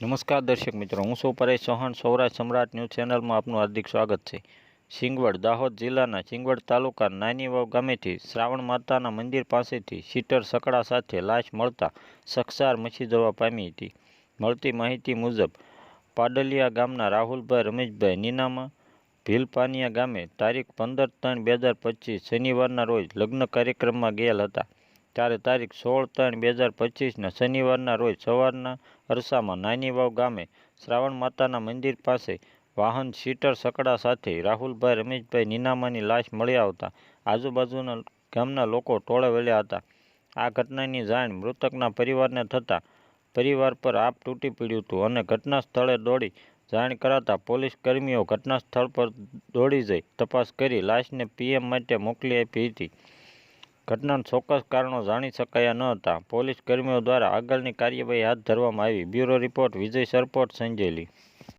નમસ્કાર દર્શક મિત્રો, હું સૌ પરેશ ચૌહાણ. સૌરાષ્ટ્ર સમ્રાટ ન્યૂઝ ચેનલમાં આપનું હાર્દિક સ્વાગત છે. સિંગવડ, દાહોદ જિલ્લાના સિંગવડ તાલુકા નાનીવાવ ગામેથી શ્રાવણ માતાના મંદિર પાસેથી સીટર સકડા સાથે લાશ મળતા સકસાર મચી જવા પામી હતી. મળતી માહિતી મુજબ, પાડલિયા ગામના રાહુલભાઈ રમેશભાઈ નીનામા, ભીલપાનિયા ગામે તારીખ પંદર ત્રણ બે હજાર પચીસ શનિવારના રોજ લગ્ન કાર્યક્રમમાં ગયેલ હતા. ત્યારે તારીખ સોળ ત્રણ બે હજાર પચીસના શનિવારના રોજ સવારના અરસામાં નાની વાવ ગામે શ્રાવણ માતાના મંદિર પાસે વાહન સીટર સકડા સાથે રાહુલભાઈ, રમેશભાઈ, નીનામાની લાશ મળી આવતા આજુબાજુના ગામના લોકો ટોળે વળ્યા હતા. આ ઘટનાની જાણ મૃતકના પરિવારને થતાં પરિવાર પર આપ તૂટી પડ્યું હતું અને ઘટના સ્થળે દોડી જાણ કરાતા પોલીસ કર્મીઓ ઘટના સ્થળ પર દોડી જઈ તપાસ કરી લાશને પીએમ માટે મોકલી આપી હતી. ઘટનાના ચોક્કસ કારણો જાણી શકાયા ન હતા. પોલીસ કર્મીઓ દ્વારા આગળની કાર્યવાહી હાથ ધરવામાં આવી. Bureau report, Vijay Sarpot, Sanjeli.